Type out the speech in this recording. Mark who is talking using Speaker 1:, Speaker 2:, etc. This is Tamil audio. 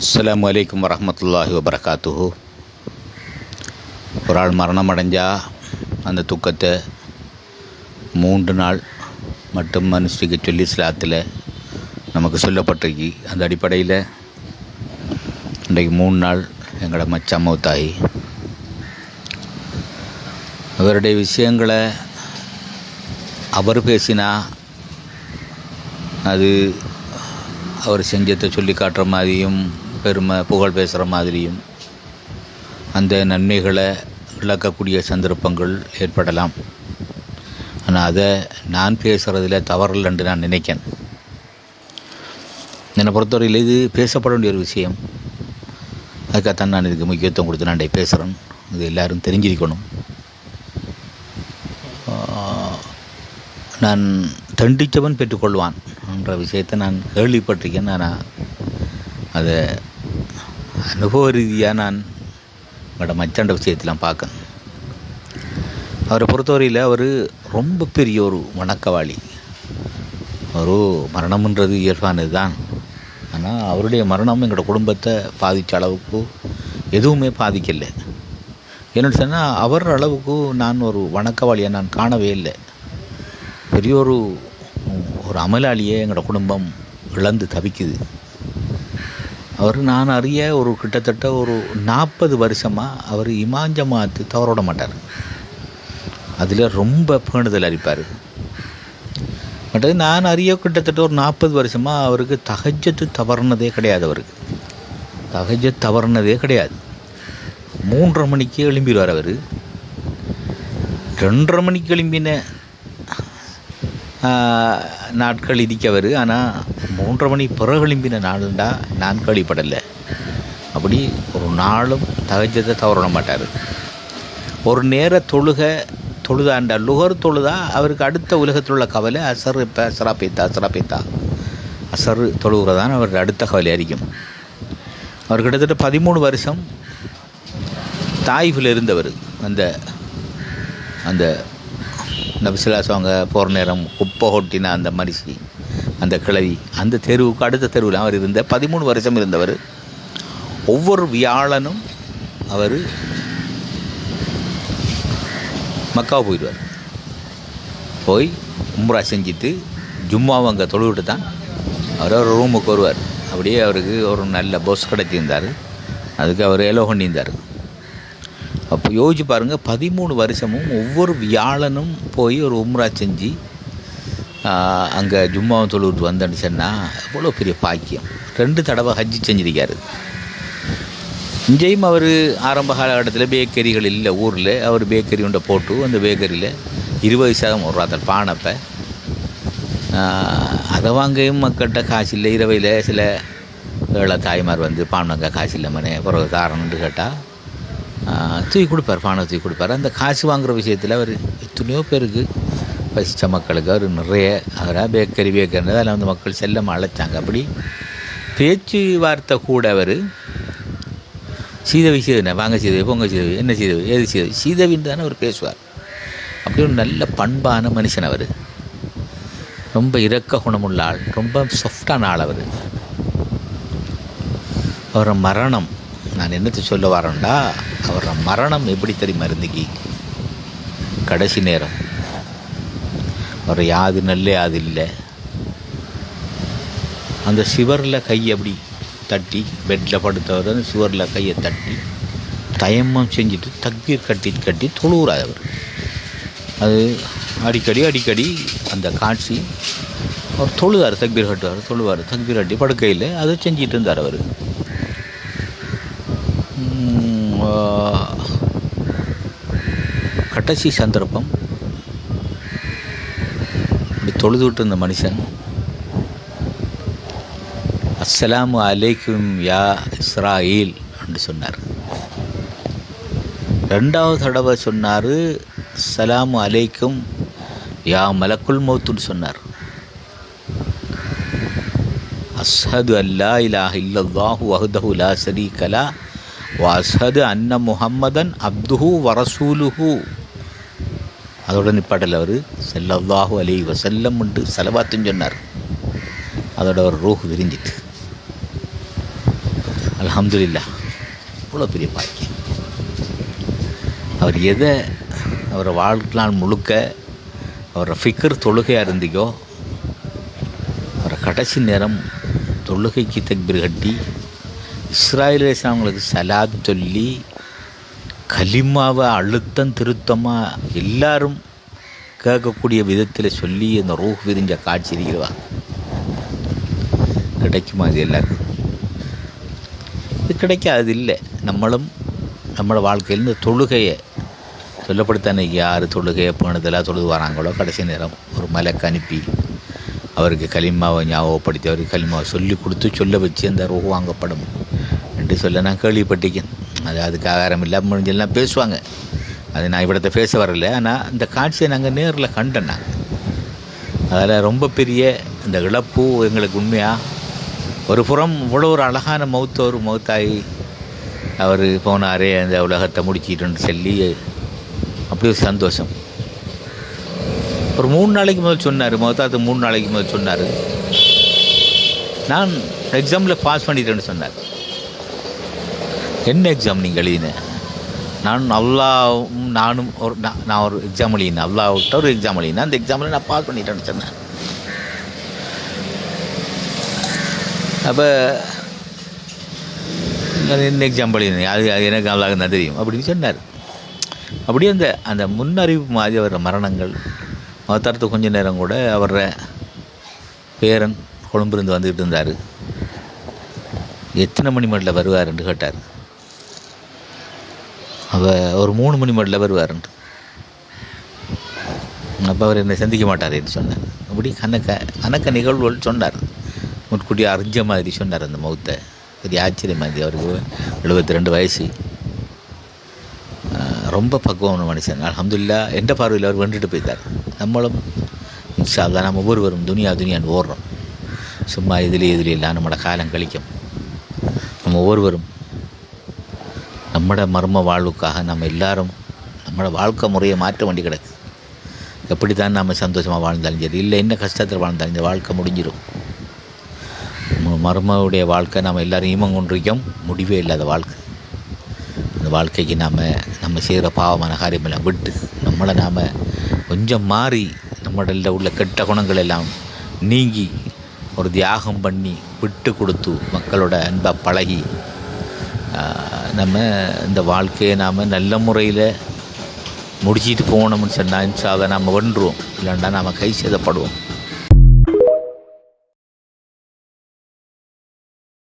Speaker 1: அஸ்லாம் வலைக்கம் வரமத்துல்லாஹி வபரகாத்துஹு ஒரு ஆள் மரணம் அடைஞ்சால் அந்த துக்கத்தை மூன்று நாள் மட்டும் அனுஷ்டிக்க சொல்லி இஸ்லாத்தில் நமக்கு சொல்லப்பட்டிருக்கு. அந்த அடிப்படையில் இன்றைக்கு மூணு நாள் எங்களோட மச்சான் தாய் அவருடைய விஷயங்களை அவர் பேசினா அது அவர் செஞ்சத்தை சொல்லி காட்டுற மாதிரியும் பெருமை புகழ் பேசுகிற மாதிரியும் அந்த நன்மைகளை இழக்கக்கூடிய சந்தர்ப்பங்கள் ஏற்படலாம். ஆனால் அதை நான் பேசுகிறதுல தவறில் என்று நான் நினைக்கிறேன் என்னை பொறுத்தவரையில் இது பேசப்பட வேண்டிய ஒரு விஷயம். அதுக்காகத்தான் நான் இதுக்கு முக்கியத்துவம் கொடுத்து நான் பேசுகிறேன் இது எல்லோரும் தெரிஞ்சிருக்கணும். நான் தண்டித்தவன் பெற்றுக்கொள்வான் என்ற விஷயத்தை நான் கேள்விப்பட்டிருக்கேன். ஆனால் அதை அனுபவ ரீதியாக நான் என்னோட மச்சாண்ட விஷயத்தெலாம் பார்க்கேன் அவரை பொறுத்தவரையில் அவர் ரொம்ப பெரிய ஒரு வணக்கவாளி. ஒரு மரணம்ன்றது இயல்பானது தான் ஆனால் அவருடைய மரணம் எங்களோட குடும்பத்தை பாதித்த அளவுக்கு எதுவுமே பாதிக்கலை. என்னென்னு சொன்னால் அவர் அளவுக்கு நான் ஒரு வணக்கவாளியை நான் காணவே இல்லை. பெரிய ஒரு ஒரு அமலாளியை எங்களோட குடும்பம் இழந்து தவிக்குது. அவர் நான் அறிய ஒரு கிட்டத்தட்ட ஒரு நாற்பது வருஷமாக அவர் இமாஞ்சமாத்து தவறோட மாட்டார். அதில் ரொம்ப பேணுதல் அறிப்பார் மற்றது நான் அறிய கிட்டத்தட்ட ஒரு நாற்பது வருஷமாக அவருக்கு தகஜத்து தவறுனதே கிடையாது அவருக்கு. தகஜ தவறுனதே கிடையாது. மூன்றரை மணிக்கு எழும்பிடுவார் அவர். ரெண்டரை மணிக்கு எழும்பின நாட்கள் இடிக்கவர். ஆனால் மூன்று மணி பிறகு எழும்பின நாளுண்டா நான் கழிப்படலை அப்படி ஒரு நாளும் தகஜத்தை தவறிட மாட்டார். ஒரு நேர தொழுக தொழுதாண்டா. லுகர் தொழுதா அவருக்கு அடுத்த உலகத்தில் உள்ள கவலை அசர் இப்போ அசரா பேத்தா அசரா பேத்தா. அசர் தொழுகிறதான் அவருக்கு அடுத்த கவலை அறிக்கும் அவர் கிட்டத்தட்ட பதிமூணு வருஷம் தாய்ஃபில் இருந்தவர். அந்த அந்த நபிசிலாஸ் அவங்க போகிற நேரம் குப்பை கொட்டின அந்த மனுஷி அந்த கிழவி அந்த தெருவுக்கு அடுத்த தெருவில் அவர் இருந்த பதிமூணு வருஷம் இருந்தவர். ஒவ்வொரு வியாழனும் அவர் மக்காவை போயிடுவார். போய் உம்ரா செஞ்சுட்டு ஜும்மாவை அங்கே தொழுவிட்டு தான் அவர் ஒரு ரூமுக்கு வருவார். அப்படியே அவருக்கு ஒரு நல்ல பஸ் கிடச்சிருந்தார். அதுக்கு அவர் எலோ பண்ணியிருந்தார் அப்போ யோசிச்சு பாருங்கள் பதிமூணு வருஷமும் ஒவ்வொரு வியாழனும் போய் ஒரு உம்ரா செஞ்சு அங்கே ஜும்மா தொழுவிட்டு வந்தேன்னு சொன்னால் எவ்வளோ பெரிய பாக்கியம். ரெண்டு தடவை ஹஜ்ஜி செஞ்சிருக்காரு. இங்கேயும் அவர் ஆரம்ப காலகட்டத்தில் பேக்கரிகள் இல்லை ஊரில் அவர் பேக்கரி ஒன்றை போட்டு அந்த பேக்கரியில் இருபது சதம் ஒரு அந்த பானப்பை. அதை வாங்கையும் மக்கள்கிட்ட காசு இல்லை இரவையில் சில ஏழை தாய்மார் வந்து பானங்க காசு இல்லை மனே பிறகு காரணம்னு கேட்டால் தூக்கி கொடுப்பார் பானை தூக்கி கொடுப்பார். அந்த காசு வாங்குகிற விஷயத்தில் அவர் எத்தனையோ பேருக்கு பசித்த மக்களுக்கு அவர் நிறைய அவராக பேக்கரி பேக்கரி அதில் வந்து மக்கள் செல்லம் அழைச்சாங்க. அப்படி பேச்சு வார்த்தை கூட அவர் சீதவி சீதனை வாங்க சீதவி பொங்க சீதவி என்ன சீதவி ஏது சீதவி? சீதவின்னு தானே அவர் பேசுவார். அப்படி ஒரு நல்ல பண்பான மனுஷன் அவர். ரொம்ப இரக்க குணமுள்ள ஆள் ரொம்ப சாஃப்டான ஆள் அவர். அவரோட மரணம் நான் என்னத்தை சொல்ல வரேன்டா? அவரோட மரணம் எப்படி தெரியுமா இருந்துக்கி? கடைசி நேரம். அவர் யாது நல்ல யாது இல்லை. அந்த சிவரில் கை அப்படி தட்டி பெட்டில் படுத்தவர் அந்த சுவரில் கையை தட்டி தயமம் செஞ்சுட்டு தக்பீர் கட்டி கட்டி தொழுகிறார் அவர். அது அடிக்கடி அடிக்கடி அந்த காட்சி அவர் தொழுதார் தக்பீர் கட்டுவார் தொழுவார் தக்பீர் கட்டி படுக்கையில் அதை செஞ்சிட்டு இருந்தார் அவர். கடைசி சந்தர்ப்பம். இப்படி தொழுது விட்டு இருந்த மனுஷன் அஸ்ஸலாமு அலைக்கும் யா இஸ்ராயில் என்று சொன்னார். ரெண்டாவது தடவை சொன்னார் சலாமு அலைக்கும் யா மலக்குல் மௌத்துன்னு சொன்னார். அஸ்ஹது அல்லா இலாஹ இல்லல்லாஹு வஹதஹு லா ஷரீகலா வசது அன்ன முஹம்மதன் அப்துஹு வரசூலுஹு அதோட நிப்பாட்டில் அவர் செல்லல்லாஹு அலி வசல்லம் உண்டு செலவாத்துன்னு சொன்னார். அதோட ஒரு ரூஹ் விரிஞ்சிட்டு. அலமதுல்லா இவ்வளோ பெரிய பாக்கியம். அவர் எதை அவரை வாழ்நாள் முழுக்க அவரை ஃபிக்கர் தொழுகையாக இருந்தீங்கோ அவரை கடைசி நேரம் தொழுகைக்கு தக்பீர் கட்டி இஸ்ராயல் அவங்களுக்கு சலாத் சொல்லி கலிமாவை அழுத்தம் திருத்தமாக எல்லாரும் கேட்கக்கூடிய விதத்தில் சொல்லி அந்த ரூஹ் விரிஞ்ச காட்சி இருக்கிறதா கிடைக்குமா அது எல்லாருக்கும்? இது கிடைக்காது இல்லை. நம்மளும் நம்மளோட வாழ்க்கையில் இந்த தொழுகையை சொல்லப்படுத்தானே யார் தொழுகையை பேணுதலாக தொழுது வராங்களோ கடைசி நேரம் ஒரு மலைக்கு அனுப்பி அவருக்கு கலிமாவை ஞாபகப்படுத்தி அவருக்கு களிமாவை சொல்லி கொடுத்து சொல்ல வச்சு அந்த ரோஹு வாங்கப்படும். என்று சொல்ல நான் கேள்விப்பட்டிருக்கேன். அது அதுக்கு ஆகாரம் இல்லாமல் முடிஞ்செல்லாம் பேசுவாங்க. அது நான் இவ்விடத்தை பேச வரல. ஆனால் இந்த காட்சியை நாங்கள் நேரில் கண்டேன் நாங்கள் அதில் ரொம்ப பெரிய இந்த இழப்பு எங்களுக்கு உண்மையாக ஒரு புறம் இவ்வளோ ஒரு அழகான மௌத்த ஒரு மௌத்தாயி அவர் போனாரே அந்த உலகத்தை முடிச்சிட்டுன்னு சொல்லி அப்படி ஒரு சந்தோஷம். ஒரு மூணு நாளைக்கு முதல் சொன்னார் மௌத்தாத்து மூணு நாளைக்கு முதல் சொன்னார். நான் எக்ஸாமில் பாஸ் பண்ணிட்டேன்னு சொன்னார். என்ன எக்ஸாம் நீங்கள் எழுதினேன் நான் அல்லாவும் நானும் ஒரு நான் நான் ஒரு எக்ஸாம் எழுதினேன். அல்லாவிட்ட ஒரு எக்ஸாம் எழுதினேன். அந்த எக்ஸாமில் நான் பாஸ் பண்ணிட்டேன்னு சொன்னேன் அப்போ என்ன எக்ஸாம் எழுதினேன்? அது அது எனக்கு நல்லா தான் தெரியும். அப்படின்னு சொன்னார். அப்படியே அந்த அந்த முன்னறிவு மாதிரி வர மரணங்கள் மகத்தாரத்து கொஞ்ச நேரம் கூட அவர் பேரன் கொழும்புலேருந்து வந்துக்கிட்டு இருந்தார். எத்தனை மணி மட்டில் வருவாருன்னு கேட்டார். அவ ஒரு மூணு மணி மட்டில் வருவாருன்ட்டு. அப்போ அவர் என்னை சந்திக்க மாட்டாருன்னு சொன்னார். அப்படி கணக்க கணக்க நிகழ்வுகள் சொன்னார். முன்கூட்டி அறிஞ்ச மாதிரி சொன்னார் அந்த மௌத்தை பெரிய ஆச்சரியம் மாதிரி அவருக்கு. எழுபத்தி ரெண்டு வயசு ரொம்ப பக்குவமான மனுஷன். அலமதுல்லா எந்த பார்வையில் அவர் வென்றுட்டு போயிட்டார்? நம்மளும் இன்ஷா நம்ம ஒவ்வொருவரும் துனியா துனியான்னு ஓடுறோம். சும்மா இதிலே இதிலே எல்லாம் நம்மளோட காலம் கழிக்கும். நம்ம ஒவ்வொருவரும் நம்மட மர்ம வாழ்வுக்காக நம்ம எல்லாரும் நம்மளோட வாழ்க்கை முறையை மாற்ற வேண்டி கிடக்கு. எப்படி தான் நம்ம சந்தோஷமாக வாழ்ந்தாலும் சரி இல்லை என்ன கஷ்டத்தில் வாழ்ந்தாலும் இந்த வாழ்க்கை முடிஞ்சிடும் மர்மவுடைய வாழ்க்கை நம்ம எல்லோரும் ஈமம் கொண்டிருக்கோம் முடிவே இல்லாத வாழ்க்கை. அந்த வாழ்க்கைக்கு நாம் நம்ம செய்கிற பாவமான காரியமெல்லாம் விட்டு நம்மளை நாம் கொஞ்சம் மாறி நம்மளில் உள்ள கெட்ட குணங்கள் எல்லாம் நீங்கி ஒரு தியாகம் பண்ணி விட்டு கொடுத்து மக்களோட அன்பாக பழகி நம்ம இந்த வாழ்க்கையை நாம் நல்ல முறையில் முடிச்சிட்டு போகணும்னு சொன்னால் இன்ஷா அதை நாம் வென்றுவோம். இல்லைன்னா நாம் கை சேதப்படுவோம்.